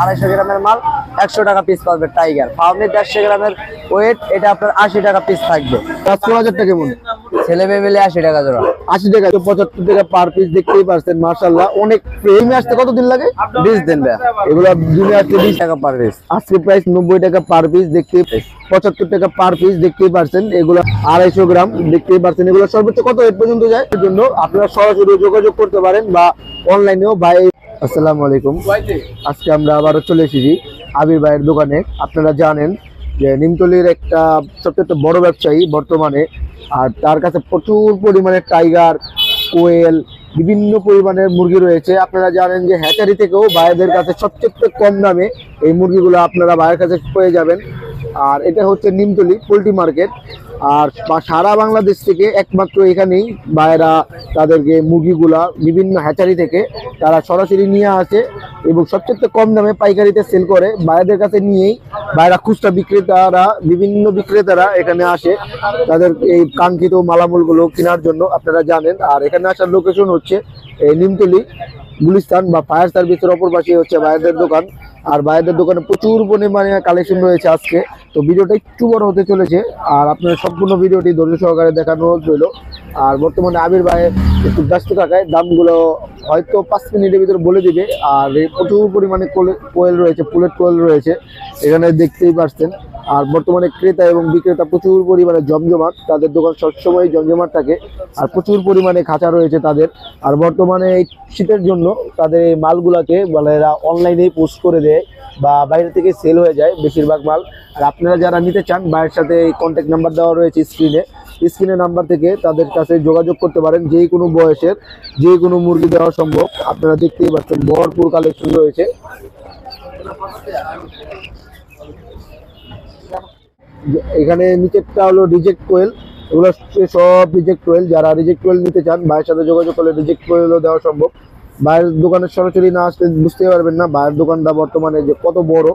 আড়াইশো গ্রামের মাল একশো টাকা পিস পাবে টাইগার ফার্মে দেড়শো গ্রামের ওয়েট এটা আপনার আশি টাকা পিস থাকবে। পাঁচশো হাজার টাকা কেমন? ছেলে মেয়ে মিলে আশি টাকা জোড়া। আশি টাকা পঁচাত্তর টাকা পার পিস দেখতেই পারছেন মার্শাল্লাহ অনেক প্রেমে আসতে কতদিন লাগে? বিশ দিন এগুলো দিনে আসতে বিশ। টাকা পার পিস আজকে প্রাইস নব্বই টাকা পার পিস দেখতে পঁচাত্তর টাকা পার পিস দেখতেই পারছেন। এগুলো আড়াইশো গ্রাম দেখতেই পারছেন। এগুলো সর্বোচ্চ কত রেট পর্যন্ত যায়? এর জন্য আপনারা সরাসরি যোগাযোগ করতে পারেন বা অনলাইনেও ভাই আসসালামু আলাইকুম। আজকে আমরা আবারও চলে এসেছি আবির ভাইয়ের দোকানে। আপনারা জানেন যে নিমতলির একটা সবচেয়ে একটা বড় ব্যবসায়ী বর্তমানে, আর তার কাছে প্রচুর পরিমাণে টাইগার, কোয়েল, বিভিন্ন পরিমাণের মুরগি রয়েছে। আপনারা জানেন যে হ্যাচারি থেকেও ভাইদের কাছে সবচেয়ে কম দামে এই মুরগিগুলো আপনারা ভাইয়ের কাছে পেয়ে যাবেন। আর এটা হচ্ছে নিমতলি পোলট্রি মার্কেট। আর সারা বাংলাদেশ থেকে একমাত্র এখানেই ভাইয়েরা তাদেরকে মুরগিগুলা বিভিন্ন হ্যাচারি থেকে তারা সরাসরি নিয়ে আসে এবং সবচেয়ে কম দামে পাইকারিতে সেল করে। ভাইদের কাছে নিয়েই বাইরা খুচরা বিক্রেতারা, বিভিন্ন বিক্রেতারা এখানে আসে। তাদের এই কাঙ্ক্ষিত মালামূলগুলো কেনার জন্য আপনারা জানেন। আর এখানে আসার লোকেশন হচ্ছে এই নিমতলি গুলিস্তান বা ফায়ার সার্ভিসের অপর পাশে হচ্ছে ভাইদের দোকান। আর ভাইদের দোকানে প্রচুর পরিমাণে কালেকশন রয়েছে আজকে। তো ভিডিওটা একটু বড় হতে চলেছে, আর আপনার সম্পূর্ণ ভিডিওটি ধৈর্য সহকারে দেখানো রইল। আর বর্তমানে আবির ভাই একটু ব্যস্ত থাকায় দামগুলো হয়তো পাঁচ মিনিটের ভিতরে বলে দিবে। আর প্রচুর পরিমাণে কোয়েল রয়েছে, পুলেট কোয়েল রয়েছে, এখানে দেখতেই পারছেন। আর বর্তমানে ক্রেতা এবং বিক্রেতা প্রচুর পরিমাণে জমজমাট। তাদের দোকান সবসময় জমজমাট থাকে আর প্রচুর পরিমাণে খাঁচা রয়েছে তাদের। আর বর্তমানে এই শীতের জন্য তাদের এই মালগুলাকে বলে এরা অনলাইনেই পোস্ট করে দেয় বা বাইরে থেকে সেল হয়ে যায় বেশিরভাগ মাল। আর আপনারা যারা নিতে চান বাইরের সাথে এই কন্ট্যাক্ট নাম্বার দেওয়া রয়েছে স্ক্রিনে স্ক্রিনের নাম্বার থেকে তাদের কাছে যোগাযোগ করতে পারেন যে কোনো বয়সের, যে কোনো মুরগি দেওয়া সম্ভব। আপনারা দেখতেই পাচ্ছেন ভরপুর কালেকশন রয়েছে। এখানে নিচেরটা হলো রিজেক্ট কোয়েল এগুলো সব রিজেক্ট কোয়েল যারা রিজেক্ট কোয়েল নিতে চান, ভাইয়ের সাথে যোগাযোগ করলে রিজেক্ট কোয়েলও দেওয়া সম্ভব। ভাইয়ের দোকানে সরাসরি না আসলে বুঝতে পারবেন না, ভাইয়ের দোকানটা বর্তমানে যে কত বড়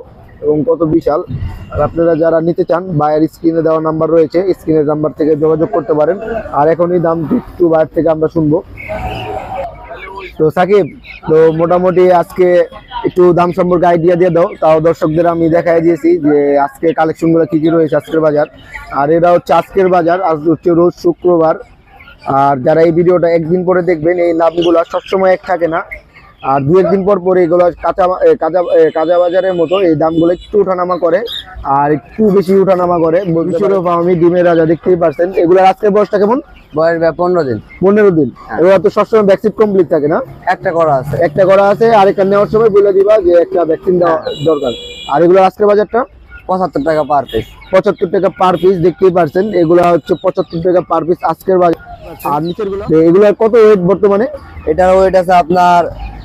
এবং কত বিশাল। আর আপনারা যারা নিতে চান, ভাইয়ের স্ক্রিনে দেওয়া নাম্বার রয়েছে স্ক্রিনের নাম্বার থেকে যোগাযোগ করতে পারেন। আর এখন এই দাম একটু ভাইয়ের থেকে আমরা শুনব। তো সাকিব, তো মোটামুটি আজকে একটু দাম সম্পর্কে আইডিয়া দিয়ে দাও। তাও দর্শকদের আমি দেখাই দিয়েছি যে আজকে কালেকশনগুলো কী কি রয়েছে আজকের বাজার। আর এটা হচ্ছে আজকের বাজার, আজ হচ্ছে রোজ শুক্রবার। আর যারা এই ভিডিওটা একদিন পরে দেখবেন, এই নামগুলো সবসময় এক থাকে না। আর দু একদিন পর পরে এগুলো কাঁচা কাঁচা কাঁচা বাজারের মতো এই দামগুলো একটু উঠানামা করে আর একটু বেশি ওঠানামা করে। বিশ্বরূপ আমি ডিমের রাজা দেখতেই পারছেন। এগুলো আজকের বয়সটা কেমন? বয়স পনেরো দিন। পনেরো দিন। এগুলো তো সবসময় ভ্যাকসিন কমপ্লিট থাকে না? একটা করা আছে। একটা করা আছে আর একটা নেওয়ার সময় বলে দিবা যে একটা ভ্যাকসিন দেওয়া দরকার। আর এগুলো আজকের বাজারটা? পঁচাত্তর টাকা পার পিস পঁচাত্তর টাকা পার পিস দেখতেই পারছেন। এগুলো হচ্ছে পঁচাত্তর টাকা পার পিস আজকের বাজার। আর নিচেরগুলো এগুলোর কত ওয়েট বর্তমানে? এটার ওয়েট আছে আপনার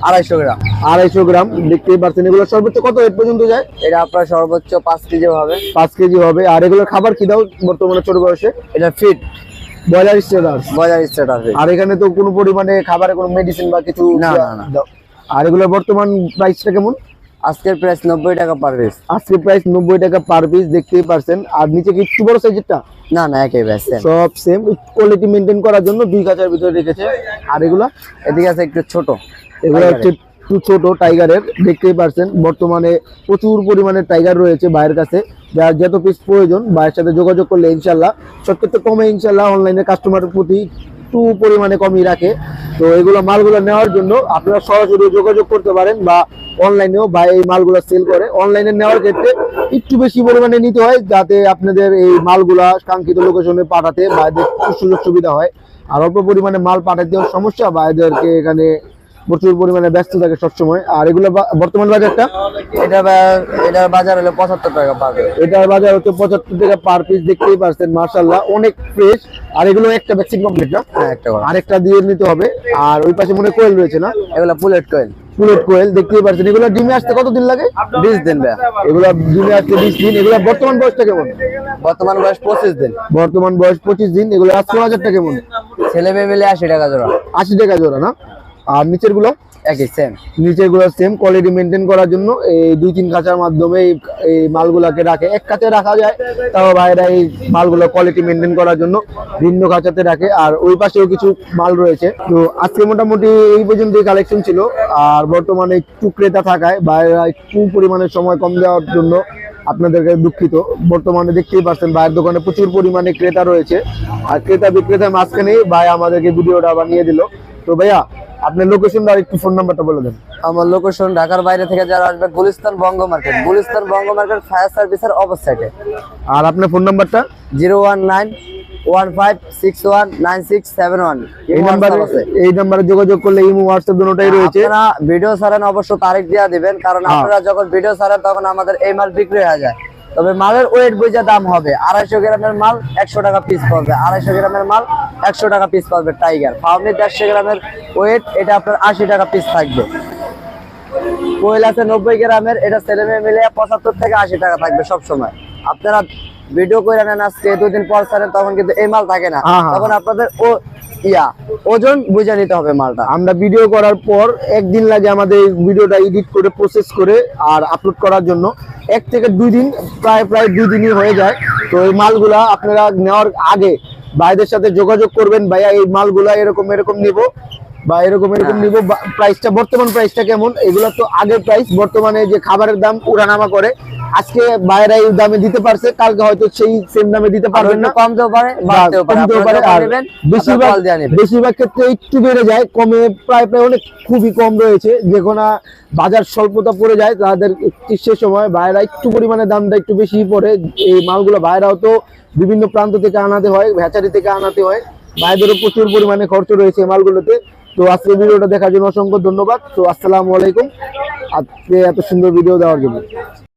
আড়াইশো গ্রাম। আড়াইশো গ্রাম দেখতেই পারছেন। এগুলো সর্বোচ্চ কত ওয়েট পর্যন্ত যায়? এটা আপনার সর্বোচ্চ পাঁচ কেজি হবে। পাঁচ কেজি হবে। আর এগুলোর খাবার কি দাও বর্তমানে ছোট বয়সে? এটা ফিট ব্রয়লার স্টেটাস বাজার স্টেটাস আর এখানে তো কোনো পরিমাণে খাবারে কোনো মেডিসিন বা কিছু না, না। আর এগুলোর বর্তমান প্রাইসটা কেমন? আজকের প্রাইস নব্বই টাকা পার পিস আজকে প্রাইস নব্বই টাকা পার পিস দেখতেই পারছেন। আর নিচে কি একটু বড় সাইজেরটা না না একই ব্যাস সব সেম কোয়ালিটি মেনটেন করার জন্য দুই কাঁচার ভিতরে রেখেছে। আর এগুলা? এদিকে আছে একটু ছোট। এগুলো হচ্ছে একটু ছোট টাইগারের দেখতেই পারছেন। বর্তমানে প্রচুর পরিমাণে টাইগার রয়েছে ভাইয়ের কাছে। যার যত পিস প্রয়োজন ভাইয়ের সাথে যোগাযোগ করলে ইনশাল্লাহ সত্যি কমে ইনশাল্লাহ অনলাইনে কাস্টমারের প্রতি একটু পরিমাণে কমিয়ে রাখে। তো এগুলো মালগুলো নেওয়ার জন্য আপনারা সরাসরি যোগাযোগ করতে পারেন বা অনলাইনেও বা এই মালগুলো সেল করে। অনলাইনে নেওয়ার ক্ষেত্রে একটু বেশি পরিমাণে নিতে হয় যাতে আপনাদের এই মালগুলা কাঙ্ক্ষিত লোকেশনে পাঠাতে বা সুযোগ সুবিধা হয়। আর অল্প পরিমাণে মাল পাঠাতেও সমস্যা বা এদেরকে এখানে প্রচুর পরিমাণে ব্যস্ত থাকে সবসময়। আর এগুলো বর্তমান বাজারটা? এটা এটার বাজার হলো পঁচাত্তর টাকা পার এটার বাজার হচ্ছে পঁচাত্তর টাকা পার পিস দেখতেই পারছেন মার্শাল্লাহ অনেক ফ্রেশ আর এগুলো একটা ভ্যাকসিন কমপ্লিট না? হ্যাঁ একটা আরেকটা দিয়ে নিতে হবে। আর ওই পাশে মনে কোয়েল রয়েছে না? এগুলো পুলেট কয়েল পুলেট কোয়েল দেখতেই পারছেন এগুলো ডিমে আসতে কতদিন লাগে? বিশ দিন ভাইয়া এগুলো ডিমে আসতে বিশ দিন। এগুলো বর্তমান বয়সটা কেমন? বর্তমান বয়স পঁচিশ দিন। বর্তমান বয়স পঁচিশ দিন। এগুলো আজকে বাজারটা কেমন? ছেলে মেয়ে মিলে আশি টাকা জোড়া। আশি টাকা জোড়া না? আর নিচেরগুলো একই সেম নিচে গুলো সেম কোয়ালিটি মেনটেন করার জন্য এই দুই তিন কাঁচার মাধ্যমে এই মালগুলাকে রাখে। এক কাঁচে রাখা যায় তাও ভাইরা এই মালগুলো কোয়ালিটি মেনটেন করার জন্য ভিন্ন কাঁচাতে রাখে। আর ওই পাশেও কিছু মাল রয়েছে। তো আজকে মোটামুটি এই পর্যন্ত কালেকশন ছিল। আর বর্তমানে একটু ক্রেতা থাকায় বাইরে একটু পরিমাণে সময় কম দেওয়ার জন্য আপনাদেরকে দুঃখিত। বর্তমানে দেখতেই পাচ্ছেন ভাইয়ের দোকানে প্রচুর পরিমাণে ক্রেতা রয়েছে। আর ক্রেতা বিক্রেতার মাঝখানেই ভাই আমাদেরকে ভিডিওটা বানিয়ে দিল। তো ভাইয়া আপনার লোকেশন আর একটু ফোন নাম্বারটা বলে দেন। আমার লোকেশন ঢাকার বাইরে থেকে যারা আসবে Gulistan Banga market. Gulistan Banga market fire সার্ভিসের অপোসাইটে আর আপনার ফোন নাম্বারটা zero one nine one five six one nine six seven one. এই নাম্বারে এই নাম্বারে যোগাযোগ করলে ইমো হোয়াটসঅ্যাপ দুটোটাই রয়েছে। আপনারা ভিডিও ছাড়েন অবশ্য তারিখ দিয়ে দিবেন কারণ হ্যাঁ। আপনারা যখন ভিডিও ছাড়েন তখন আমাদের এই মাল বিক্রি হয়ে যায়। তবে মালের ওয়েট বুঝে দাম হবে। আড়াইশো গ্রামের মাল একশো টাকা পিস পড়বে। আড়াইশো গ্রামের মাল একশো টাকা পিস পাবে টাইগার ফার্মি দেড়শো গ্রামের ওয়েট এটা আপনার আশি টাকা পিস থাকবে। কোয়েল আছে নব্বই গ্রামের এটা ছেলে মেয়ে মিলে পঁচাত্তর থেকে আশি টাকা থাকবে সব সময় আপনারা ভিডিও করে নেন আজকে দুদিন পর ছাড়েন তখন কিন্তু এই মাল থাকে না। হ্যাঁ, হ্যাঁ। তখন আপনাদের ও ইয়া ওজন বুঝে নিতে হবে মালটা। আমরা ভিডিও করার পর একদিন লাগে আমাদের ভিডিওটা এডিট করে প্রসেস করে আর আপলোড করার জন্য। এক থেকে দুই দিন প্রায় প্রায় দুই দিনই হয়ে যায়। তো এই মালগুলা আপনারা নেওয়ার আগে ভাইদের সাথে যোগাযোগ করবেন ভাইয়া এই মালগুলা এরকম এরকম নিব। বা এরকম এরকম নিব প্রাইসটা বর্তমান প্রাইসটা কেমন? এগুলো তো আগের প্রাইস বর্তমানে যে খাবারের দাম উঠানামা করে আজকে বাইরে এই দামে দিতে পারছে কালকে হয়তো সেই সেম দামে দিতে পারবেন না। কমতেও পারে বাড়তেও পারে কমতেও পারে আর বেশিরভাগ। বেশিরভাগ ক্ষেত্রে একটু বেড়ে যায় কমে প্রায় প্রায় অনেক খুবই কম রয়েছে। যে কোনো বাজার স্বল্পতা পড়ে যায় তাদের সে সময় বাইরা একটু পরিমাণে দামটা একটু বেশি পড়ে এই মালগুলো বাইরাও তো বিভিন্ন প্রান্ত থেকে আনাতে হয় ভেচারি থেকে আনাতে হয় ভাইদেরও প্রচুর পরিমাণে খরচ রয়েছে মালগুলোতে। তো আজকে ভিডিওটা দেখার জন্য অসংখ্য ধন্যবাদ। তো আসসালামু আলাইকুম। আজকে এত সুন্দর ভিডিও দেওয়ার জন্য।